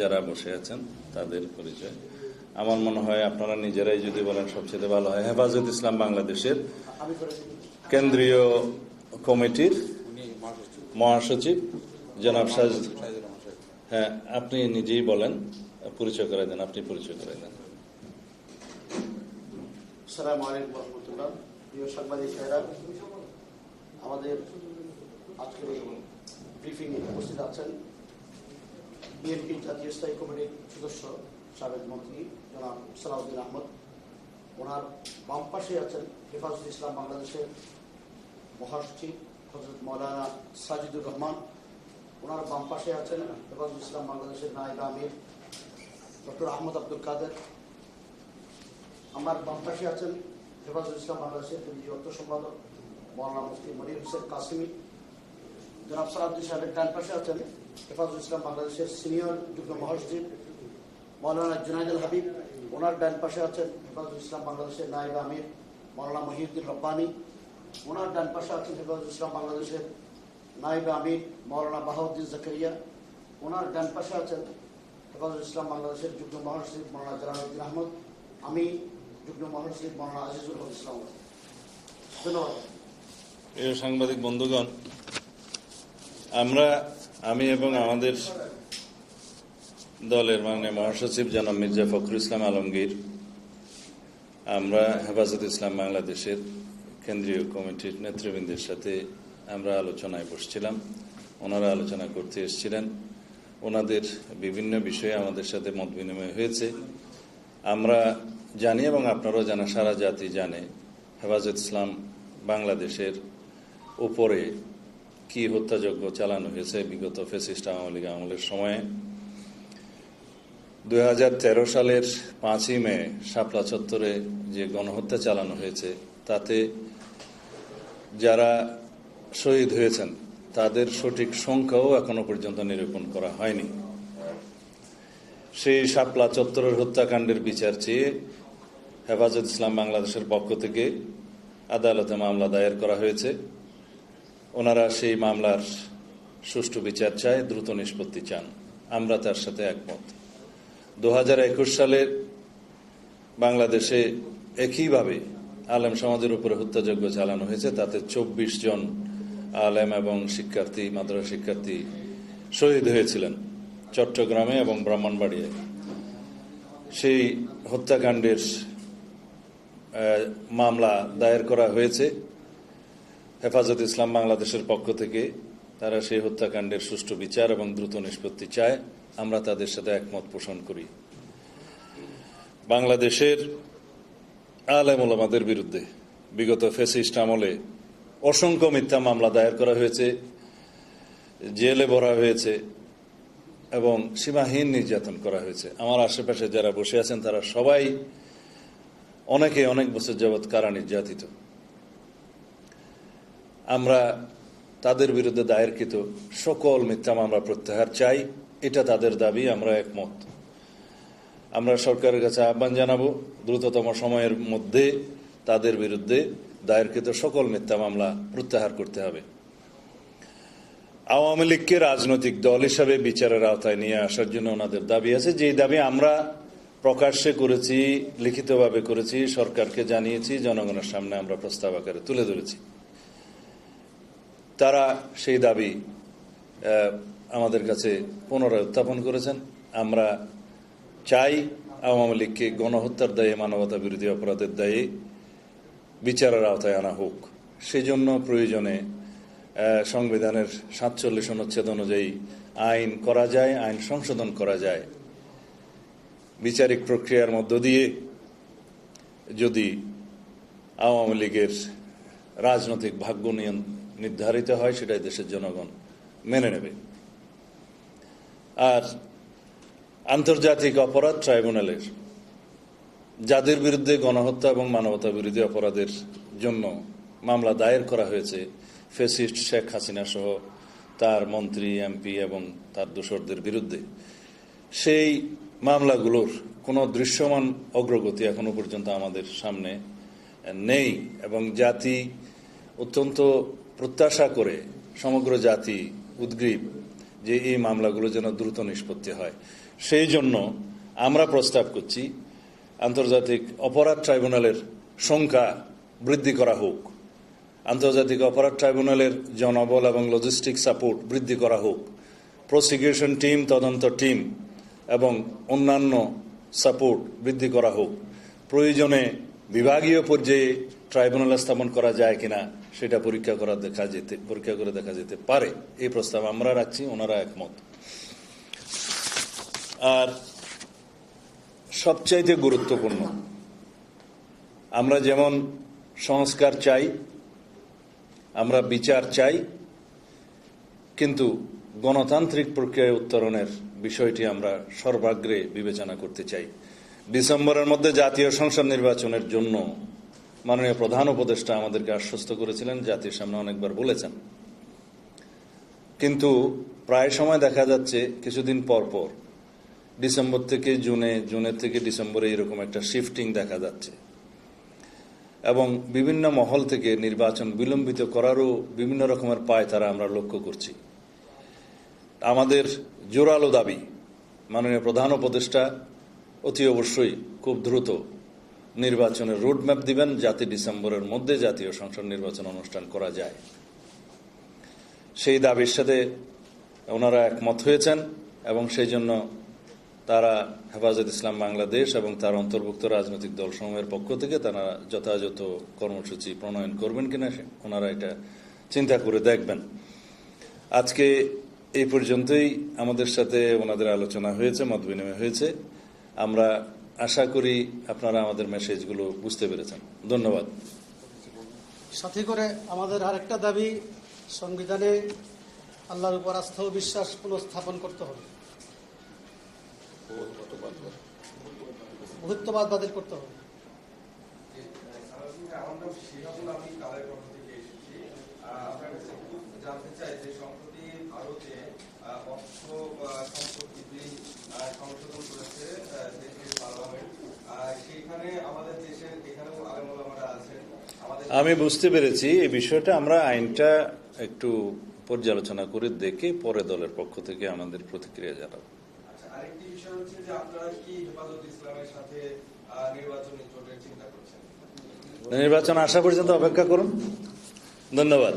যারা বসে আছেন, তাদের পরিচয়। আমার মনে হয় আপনারা নিজেরাই যদি বলেন সবচেয়ে ভালো হয়। হেফাজত ইসলাম বাংলাদেশের কেন্দ্রীয় কমিটির মহাসচিব, জনাব সাজ হ্যাঁ আপনি নিজেই বলেন, পরিচয় করে দেন, আপনি পরিচয় করে দেন। আমাদের আজকের ব্রিফিং উপস্থিত আছেন বিএনপি জাতীয় স্থায়ী কমিটির সদস্য সাবেক মন্ত্রী জনাব সালাউদ্দিন আহমদ ওনার বাম পাশে আছেন হেফাজত ইসলাম বাংলাদেশের মহাসচিব হজরত মৌলানা সাজিদুর রহমান। ওনার বাম পাশে আছেন হেফাজত ইসলাম বাংলাদেশের নায়েব আমির ডক্টর আহমদ আব্দুল কাদের। আমার বাম পাশে আছেন হেফাজুল ইসলাম বাংলাদেশের কেন্দ্রীয় অর্থ সম্পাদক মৌলানা মুফতি মনির হোসেন কাসিমি। জনাব সালাউদ্দিন সাহেবের ডান পাশে আছেন। হেফাজুল ইসলাম বাংলাদেশের সিনিয়র যুগ্ম মহাসচিব মৌলানা জুনাইদুল হাবিব, ওনার ডান পাশে আছেন হেফাজুল ইসলাম বাংলাদেশের নায়েব আমির, মৌলানা মহিউদ্দিন রব্বানি, ওনার ডান পাশে আছেন হেফাজুল ইসলাম বাংলাদেশের নায়েব আমির, মৌলানা বাহাউদ্দিন জাকারিয়া, ওনার ডান পাশে আছেন হেফাজুল ইসলাম বাংলাদেশের যুগ্ম মহাসচিব মৌলানা জালালউদ্দিন আহমদ, আমি যুগ্ম মহাসচিব মৌলানা আজিজুল ইসলাম। ধন্যবাদ। সাংবাদিক বন্ধুগণ আমরা, আমি এবং আমাদের দলের মানে মহাসচিব জনাব মির্জা ফখরুল ইসলাম আলমগীর, আমরা হেফাজত ইসলাম বাংলাদেশের কেন্দ্রীয় কমিটির নেতৃবৃন্দের সাথে আমরা আলোচনায় বসছিলাম। ওনারা আলোচনা করতে এসেছিলেন। ওনাদের বিভিন্ন বিষয়ে আমাদের সাথে মত বিনিময় হয়েছে। আমরা জানি এবং আপনারাও জানা সারা জাতি জানে, হেফাজত ইসলাম বাংলাদেশের উপরে কি হত্যাযজ্ঞ চালানো হয়েছে বিগত ফেসিস্ট আওয়ামী লীগ আমলের সময়ে? দু হাজার তেরো সালের পাঁচই মে শাপলা চত্বরে যে গণহত্যা চালানো হয়েছে, তাতে যারা শহীদ হয়েছেন, তাদের সঠিক সংখ্যাও এখনও পর্যন্ত নিরূপণ করা হয়নি। সেই শাপলা চত্বরের হত্যাকাণ্ডের বিচার চেয়ে হেফাজত ইসলাম বাংলাদেশের পক্ষ থেকে আদালতে মামলা দায়ের করা হয়েছে। ওনারা সেই মামলার সুষ্ঠু বিচার চায়, দ্রুত নিষ্পত্তি চান। আমরা তার সাথে একমত। দু হাজার একুশ সালে বাংলাদেশে একইভাবে আলেম সমাজের উপরে হত্যাযজ্ঞ চালানো হয়েছে। তাতে চব্বিশ জন আলেম এবং শিক্ষার্থী, মাদ্রাসা শিক্ষার্থী শহীদ হয়েছিলেন চট্টগ্রামে এবং ব্রাহ্মণবাড়িয়ায়। সেই হত্যাকাণ্ডের মামলা দায়ের করা হয়েছে। হেফাজত ইসলাম বাংলাদেশের পক্ষ থেকে তারা সেই হত্যাকাণ্ডের সুষ্ঠু বিচার এবং দ্রুত নিষ্পত্তি চায়। আমরা তাদের সাথে একমত পোষণ করি। বাংলাদেশের আলেম ওলামাদের বিরুদ্ধে বিগত ফেসিস্ট আমলে অসংখ্য মিথ্যা মামলা দায়ের করা হয়েছে, জেলে ভরা হয়েছে এবং সীমাহীন নির্যাতন করা হয়েছে। আমার আশেপাশে যারা বসে আছেন, তারা সবাই অনেকে অনেক বছর যাবৎ কারা নির্যাতিত। আমরা তাদের বিরুদ্ধে দায়েরকৃত সকল মিথ্যা মামলা প্রত্যাহার চাই। এটা তাদের দাবি, আমরা একমত। আমরা সরকারের কাছে আহ্বান জানাব, দ্রুততম সময়ের মধ্যে তাদের বিরুদ্ধে দায়েরকৃত সকল মিথ্যা মামলা প্রত্যাহার করতে হবে। আওয়ামী লীগকে রাজনৈতিক দল হিসাবে বিচারের আওতায় নিয়ে আসার জন্য ওনাদের দাবি আছে। যে দাবি আমরা প্রকাশ্যে করেছি, লিখিতভাবে করেছি, সরকারকে জানিয়েছি, জনগণের সামনে আমরা প্রস্তাব আকারে তুলে ধরেছি। তারা সেই দাবি আমাদের কাছে পুনরায় উত্থাপন করেছেন। আমরা চাই আওয়ামী লীগকে গণহত্যার দায়ে, মানবতা বিরোধী অপরাধের দায়ে বিচারের আওতায় আনা হোক। সেজন্য প্রয়োজনে সংবিধানের সাতচল্লিশ অনুচ্ছেদ অনুযায়ী আইন করা যায়, আইন সংশোধন করা যায়। বিচারিক প্রক্রিয়ার মধ্য দিয়ে যদি আওয়ামী লীগের রাজনৈতিক ভাগ্য নিয়ন- নির্ধারিত হয়, সেটাই দেশের জনগণ মেনে নেবে। আর আন্তর্জাতিক অপরাধ ট্রাইব্যুনালের, যাদের বিরুদ্ধে গণহত্যা এবং মানবতা বিরোধী অপরাধের জন্য মামলা দায়ের করা হয়েছে, ফেসিস্ট শেখ হাসিনা সহ তার মন্ত্রী, এমপি এবং তার দোসরদের বিরুদ্ধে, সেই মামলাগুলোর কোনো দৃশ্যমান অগ্রগতি এখনও পর্যন্ত আমাদের সামনে নেই এবং জাতি অত্যন্ত প্রত্যাশা করে সমগ্র জাতি উদ্গ্রীব যে এই মামলাগুলো যেন দ্রুত নিষ্পত্তি হয়। সেই জন্য আমরা প্রস্তাব করছি, আন্তর্জাতিক অপরাধ ট্রাইব্যুনালের সংখ্যা বৃদ্ধি করা হোক, আন্তর্জাতিক অপরাধ ট্রাইব্যুনালের জনবল এবং লজিস্টিক সাপোর্ট বৃদ্ধি করা হোক প্রসিকিউশন টিম তদন্ত টিম এবং অন্যান্য সাপোর্ট বৃদ্ধি করা হোক। প্রয়োজনে বিভাগীয় পর্যায়ে ট্রাইব্যুনাল স্থাপন করা যায় কিনা সেটা পরীক্ষা করা দেখা যেতে, পরীক্ষা করে দেখা যেতে পারে। এই প্রস্তাব আমরা রাখছি, ওনারা একমত। আর সবচাইতে গুরুত্বপূর্ণ, আমরা যেমন সংস্কার চাই, আমরা বিচার চাই, কিন্তু গণতান্ত্রিক প্রক্রিয়ায় উত্তরণের বিষয়টি আমরা সর্বাগ্রে বিবেচনা করতে চাই। ডিসেম্বরের মধ্যে জাতীয় সংসদ নির্বাচনের জন্য মাননীয় প্রধান উপদেষ্টা আমাদেরকে আশ্বস্ত করেছিলেন, জাতির সামনে অনেকবার বলেছেন। কিন্তু প্রায় সময় দেখা যাচ্ছে, কিছুদিন পর পর, ডিসেম্বর থেকে জুনে জুনের থেকে ডিসেম্বরে এরকম একটা শিফটিং দেখা যাচ্ছে। এবং বিভিন্ন মহল থেকে নির্বাচন বিলম্বিত করারও বিভিন্ন রকমের পায় তারা আমরা লক্ষ্য করছি। আমাদের জোরালো দাবি, মাননীয় প্রধান উপদেষ্টা অতি অবশ্যই খুব দ্রুত নির্বাচনের রোডম্যাপ দিবেন যাতে ডিসেম্বরের মধ্যে জাতীয় সংসদ নির্বাচন অনুষ্ঠান করা যায়। সেই দাবির সাথে ওনারা একমত হয়েছেন এবং সেই জন্য তারা হেফাজত ইসলাম বাংলাদেশ এবং তার অন্তর্ভুক্ত রাজনৈতিক দলসমূহের পক্ষ থেকে তারা যথাযথ কর্মসূচি প্রণয়ন করবেন কিনা ওনারা এটা চিন্তা করে দেখবেন। আজকে এই পর্যন্তই। আমাদের সাথে ওনাদের আলোচনা হয়েছে, মত বিনিময় হয়েছে। আমরা আশা করি আপনারা আমাদের মেসেজগুলো বুঝতে পেরেছেন। ধন্যবাদ। সাথে করে আমাদের আরেকটা দাবি সংবিধানে আল্লাহর উপর আস্থা ও বিশ্বাস পুনঃস্থাপন করতে হবে। বহুত্ববাদ বাতিল করতে হবে। আমার নাম শিহাবুল আমি কালের পক্ষ থেকে এসেছি আহ, আপনার কাছে একটু জানতে চাই যে সম্প্রতি ভারতে অর্থ সংশোধন করেছে আহ, দেশের পার্লামেন্ট আহ, সেইখানে আমাদের দেশের এখানেও আলেমুলামারা আছেন আমাদের আমি বুঝতে পেরেছি এই বিষয়টা আমরা আইনটা একটু পর্যালোচনা করে দেখে পরে দলের পক্ষ থেকে আমাদের প্রতিক্রিয়া জানাব। আচ্ছা, নির্বাচন আসা পর্যন্ত অপেক্ষা করুন। ধন্যবাদ।